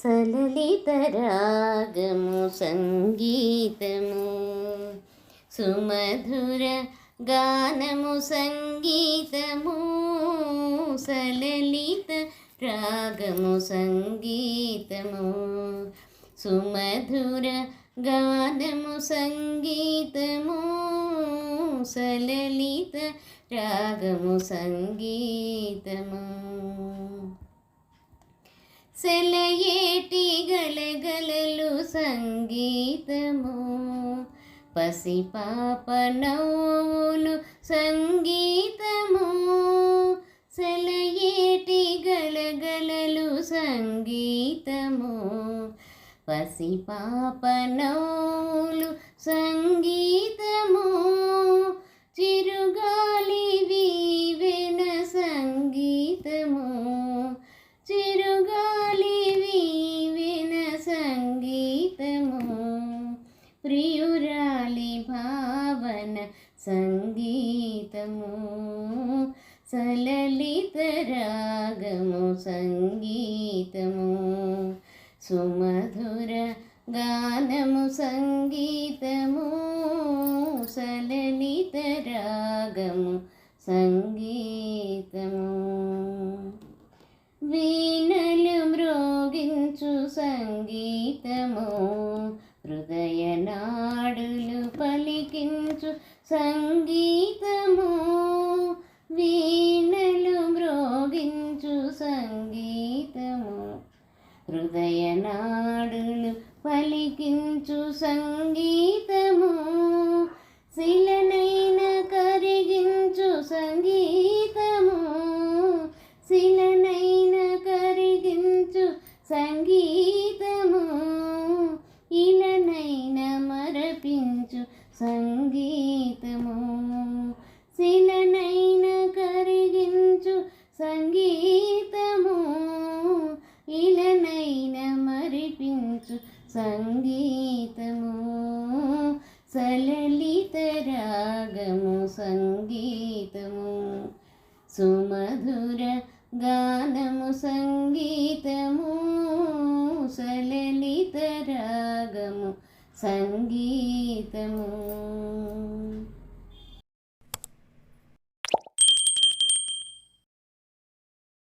సలలిత రాగము సంగీతము సుమధుర గానము సంగీతము సలలిత రాగము సంగీతము సుమధుర గానము సంగీతము సలలిత రాగము సంగీతము సెలయే సంగీతము పసిపాప నవ్వులు సంగీతము సెలయేటి గలగలలు సంగీతము పసిపాప నవ్వులు సంగీతము. సంగీతము సలలిత రాగము సంగీతము సుమధుర గానము సంగీతము సలలిత రాగము సంగీతము. వీణలు మృగించు సంగీతము హృదయనా పలికించు సంగీతము వీణలు మ్రోగించు సంగీతము. హృదయ నాడులు సంగీతము శిలనైన కరిగించు సంగీతము. ఇలనైన మరిపించు సంగీతము. సలలిత రాగము సంగీతము. సుమధుర గానము సంగీతము. సలలిత రాగము సంగీతము